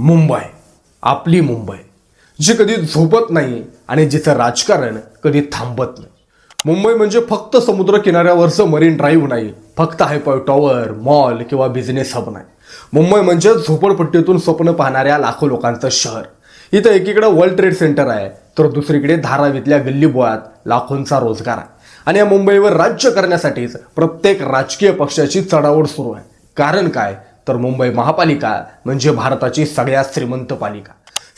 मुंबई आपली मुंबई जी कधी झोपत नाही आणि जिचं राजकारण कधी थांबत नाही. मुंबई म्हणजे फक्त समुद्र किनाऱ्यावरचं मरीन ड्राईव्ह नाही फक्त हायपाय टॉवर मॉल किंवा बिझनेस हब नाही. मुंबई म्हणजे झोपडपट्टीतून स्वप्न पाहणाऱ्या लाखो लोकांचं शहर. इथं एकीकडे वर्ल्ड ट्रेड सेंटर आहे तर दुसरीकडे धारावीतल्या गल्ली बोळात लाखोंचा रोजगार आहे. आणि या मुंबईवर राज्य करण्यासाठीच प्रत्येक राजकीय पक्षाची चढाओढ सुरू आहे. कारण काय? तर मुंबई महापालिका म्हणजे भारताची सगळ्यात श्रीमंत पालिका.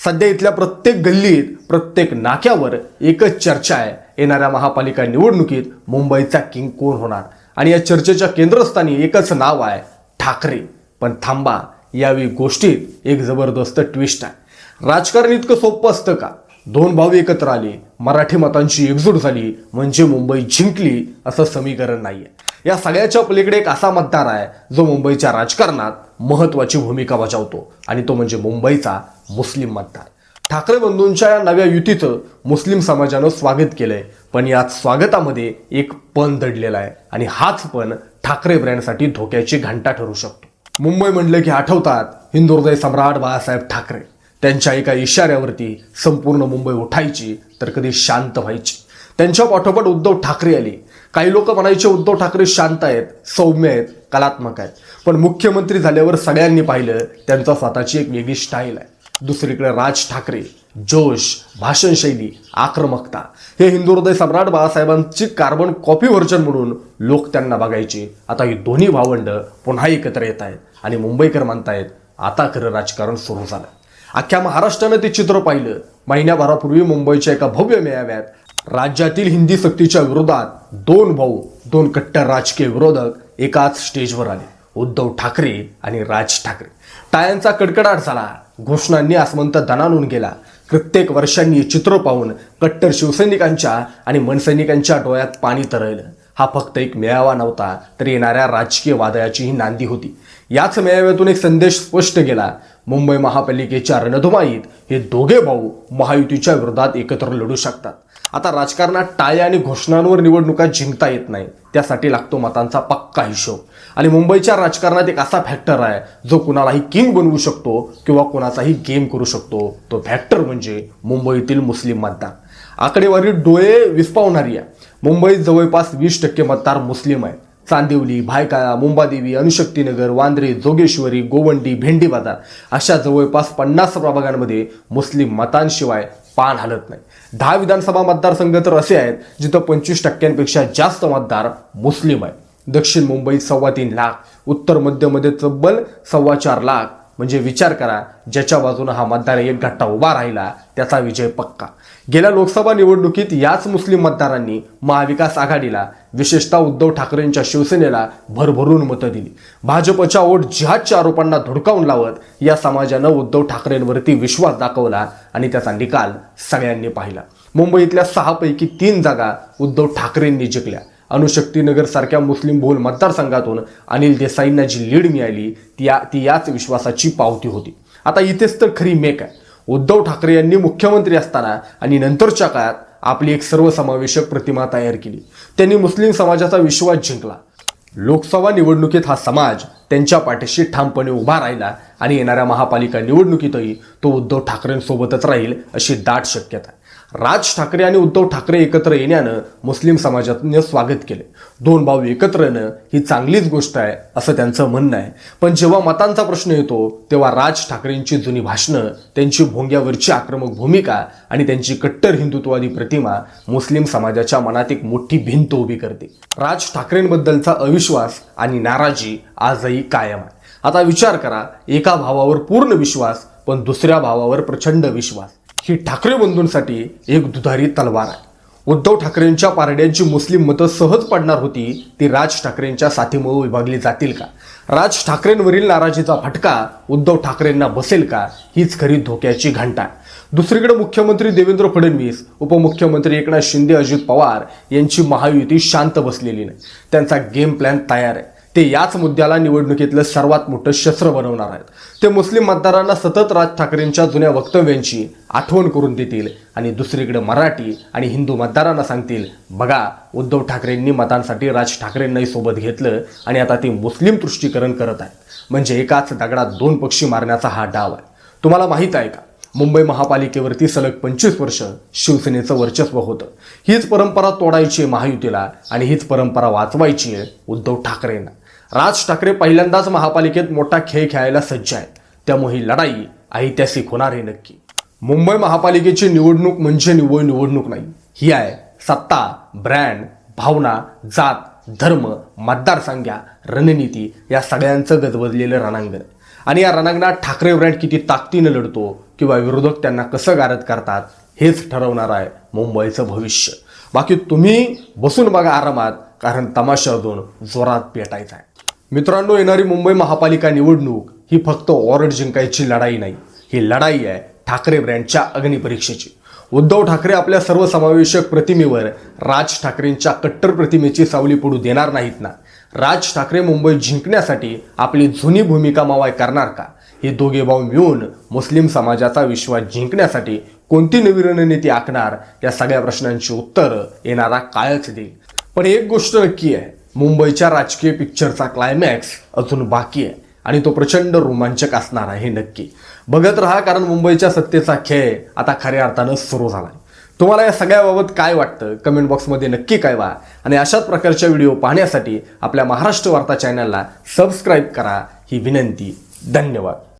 सध्या इथल्या प्रत्येक गल्लीत प्रत्येक नाक्यावर एकच चर्चा आहे. येणाऱ्या महापालिका निवडणुकीत मुंबईचा किंग कोण होणार? आणि या चर्चेच्या केंद्रस्थानी एकच नाव आहे ठाकरे. पण थांबा यावेळी गोष्टीत एक जबरदस्त ट्विस्ट आहे. राजकारण इतकं सोपं असतं का? दोन भाऊ एकत्र आले मराठी मतांची एकजूट झाली म्हणजे मुंबई जिंकली असं समीकरण नाहीये. या सगळ्याच्या पलीकडे एक असा मतदार आहे जो मुंबईच्या राजकारणात महत्वाची भूमिका बजावतो आणि तो म्हणजे मुंबईचा मुस्लिम मतदार. ठाकरे बंधूंच्या या नव्या युतीचं मुस्लिम समाजानं स्वागत केलंय पण यात स्वागतामध्ये एक पण दडलेला आहे आणि हाच पण ठाकरे ब्रँडसाठी धोक्याची घंटा ठरू शकतो. मुंबई म्हणलं की आठवतात हिंदुर्दय सम्राट बाळासाहेब ठाकरे. त्यांच्या एका इशाऱ्यावरती संपूर्ण मुंबई उठायची तर कधी शांत व्हायची. त्यांच्या पाठोपाठ उद्धव ठाकरे आले काही लोक म्हणायचे उद्धव ठाकरे शांत आहेत सौम्य आहेत कलात्मक आहेत. पण मुख्यमंत्री झाल्यावर सगळ्यांनी पाहिलं त्यांचा स्वतःची एक वेगळी स्टाईल आहे. दुसरीकडे राज ठाकरे जोश भाषणशैली आक्रमकता हे हिंदू हृदय सम्राट बाळासाहेबांची कार्बन कॉपी व्हर्जन म्हणून लोक त्यांना बघायचे. आता ही दोन्ही भावंड पुन्हा एकत्र येत आहेत आणि मुंबईकर म्हणतायत आता खरं राजकारण सुरू झालं. अख्ख्या महाराष्ट्रानं ते चित्र पाहिलं. महिन्याभरापूर्वी मुंबईच्या एका भव्य मेळाव्यात राज्यातील हिंदी सक्तीच्या विरोधात दोन भाऊ दोन कट्टर राजकीय विरोधक एकाच स्टेजवर आले. उद्धव ठाकरे आणि राज ठाकरे. टाळ्यांचा कडकडाट झाला. घोषणांनी आसमंत दणानून गेला. प्रत्येक वर्षांनी चित्र पाहून कट्टर शिवसैनिकांच्या आणि मनसैनिकांच्या डोळ्यात पाणी तरळलं. हा फक्त एक मेळावा नव्हता तर येणाऱ्या राजकीय वादळाची ही नांदी होती. याच मेळाव्यातून एक संदेश स्पष्ट केला. मुंबई महापालिकेच्या रणधुमाईत हे दोघे भाऊ महायुतीच्या विरोधात एकत्र लढू शकतात. आता राजकारणात टाळ्या आणि घोषणांवर निवडणुका जिंकता येत नाही. त्यासाठी लागतो मतांचा पक्का हिशोब. आणि मुंबईच्या राजकारणात एक असा फॅक्टर आहे जो कुणालाही किंग बनवू शकतो किंवा कुणाचाही गेम करू शकतो. तो फॅक्टर म्हणजे मुंबईतील मुस्लिम मतदार. आकडेवारी डोळे विस्पावणारी आहे. मुंबईत जवळपास वीस टक्के मतदार मुस्लिम आहेत. चांदिवली भायकाळा मुंबादेवी अणुशक्तीनगर वांद्रे जोगेश्वरी गोवंडी भेंडी बाजार अशा जवळपास पन्नास प्रभागांमध्ये मुस्लिम मतांशिवाय पान हलत नाही. दहा विधानसभा मतदारसंघ तर असे आहेत जिथं पंचवीस टक्क्यांपेक्षा जास्त मतदार मुस्लिम आहेत. दक्षिण मुंबईत सव्वा तीन लाख उत्तर मध्यमध्ये तब्बल सव्वा चार लाख म्हणजे विचार करा ज्याच्या बाजूने हा मतदार एक घट्टा उभा राहिला त्याचा विजय पक्का. गेल्या लोकसभा निवडणुकीत याच मुस्लिम मतदारांनी महाविकास आघाडीला विशेषतः उद्धव ठाकरेंच्या शिवसेनेला भरभरून मतं दिली. भाजपच्या वोट जिहादच्या आरोपांना धुडकावून लावत या समाजानं उद्धव ठाकरेंवरती विश्वास दाखवला आणि त्याचा निकाल सगळ्यांनी पाहिला. मुंबईतल्या सहापैकी तीन जागा उद्धव ठाकरेंनी जिंकल्या. अणुशक्तीनगर सारख्या मुस्लिम बहुल मतदारसंघातून अनिल देसाईंना जी लीड मिळाली ती या ती याच विश्वासाची पावती होती. आता इथेच तर खरी मेक आहे. उद्धव ठाकरे यांनी मुख्यमंत्री असताना आणि नंतरच्या काळात आपली एक सर्वसमावेशक प्रतिमा तयार केली. त्यांनी मुस्लिम समाजाचा विश्वास जिंकला. लोकसभा निवडणुकीत हा समाज त्यांच्या पाठीशी ठामपणे उभा राहिला आणि येणाऱ्या महापालिका निवडणुकीतही तो उद्धव ठाकरेंसोबतच राहील अशी दाट शक्यता आहे. राज ठाकरे आणि उद्धव ठाकरे एकत्र येण्यानं मुस्लिम समाजातून स्वागत केले. दोन भाऊ एकत्र येणं ही चांगलीच गोष्ट आहे असं त्यांचं म्हणणं आहे. पण जेव्हा मतांचा प्रश्न येतो तेव्हा राज ठाकरेंची जुनी भाषणं त्यांची भोंग्यावरची आक्रमक भूमिका आणि त्यांची कट्टर हिंदुत्ववादी प्रतिमा मुस्लिम समाजाच्या मनात एक मोठी भिंत उभी करते. राज ठाकरेंबद्दलचा अविश्वास आणि नाराजी आजही कायम आहे. आता विचार करा एका भावावर पूर्ण विश्वास पण दुसऱ्या भावावर प्रचंड विश्वास. ही ठाकरे बंधूंसाठी एक दुधारी तलवार आहे. उद्धव ठाकरेंच्या पारड्यांची मुस्लिम मतं सहज पडणार होती ती राज ठाकरेंच्या साथीमुळे विभागली जातील का? राज ठाकरेंवरील नाराजीचा फटका उद्धव ठाकरेंना बसेल का? हीच खरी धोक्याची घंटा दुसरीकडे मुख्यमंत्री देवेंद्र फडणवीस उपमुख्यमंत्री एकनाथ शिंदे अजित पवार यांची महायुती शांत बसलेली नाही. त्यांचा गेम प्लॅन तयार आहे. ते याच मुद्द्याला निवडणुकीतलं सर्वात मोठं शस्त्र बनवणार आहेत. ते मुस्लिम मतदारांना सतत राज ठाकरेंच्या जुन्या वक्तव्यांची आठवण करून देतील आणि दुसरीकडे मराठी आणि हिंदू मतदारांना सांगतील बघा उद्धव ठाकरेंनी मतांसाठी राज ठाकरेंनाही सोबत घेतलं आणि आता ते मुस्लिम तुष्टीकरण करत आहेत. म्हणजे एकाच दगडात दोन पक्षी मारण्याचा हा डाव आहे. तुम्हाला माहीत आहे का? मुंबई महापालिकेवरती सलग पंचवीस वर्ष शिवसेनेचं वर्चस्व होतं. हीच परंपरा तोडायची आहे महायुतीला आणि हीच परंपरा वाचवायची आहे उद्धव ठाकरेंना. राज ठाकरे पहिल्यांदाच महापालिकेत मोठा खेळ खेळायला सज्ज आहेत. त्यामुळे ही लढाई ऐतिहासिक होणार आहे नक्की. मुंबई महापालिकेची निवडणूक म्हणजे निवड निवडणूक नाही. ही आहे सत्ता ब्रँड भावना जात धर्म मतदारसंख्या रणनीती या सगळ्यांचं गजबजलेलं रणांगण. आणि या रणांगणात ठाकरे ब्रँड किती ताकदीनं लढतो किंवा विरोधक त्यांना कसं गारद करतात हेच ठरवणार आहे मुंबईचं भविष्य. बाकी तुम्ही बसून बघा आरामात कारण तमाशा अजून जोरात पेटायचा आहे. मित्रांनो येणारी मुंबई महापालिका निवडणूक ही फक्त वॉर्ड जिंकायची लढाई नाही. ही लढाई आहे ठाकरे ब्रँडच्या अग्निपरीक्षेची. उद्धव ठाकरे आपल्या सर्वसमावेशक प्रतिमेवर राज ठाकरेंच्या कट्टर प्रतिमेची सावली पडू देणार नाहीत ना? राज ठाकरे मुंबई जिंकण्यासाठी आपली जुनी भूमिका मावाय करणार का? हे दोघे भाऊ मिळून मुस्लिम समाजाचा विश्वास जिंकण्यासाठी कोणती नवी रणनीती आखणार? या सगळ्या प्रश्नांची उत्तरं येणारा काळच देईल. पण एक गोष्ट नक्की आहे. मुंबईच्या राजकीय पिक्चरचा क्लायमॅक्स अजून बाकी आहे. आणि तो प्रचंड रोमांचक असणार आहे हे नक्की. बघत राहा कारण मुंबईच्या सत्तेचा खेळ आता खऱ्या अर्थानं सुरू झाला आहे तुम्हाला या सगळ्याबाबत काय वाटतं? कमेंट बॉक्समध्ये नक्की कळवा. आणि अशाच प्रकारच्या व्हिडिओ पाहण्यासाठी आपल्या महाराष्ट्र वार्ता चॅनलला सबस्क्राईब करा. ही विनंती. धन्यवाद.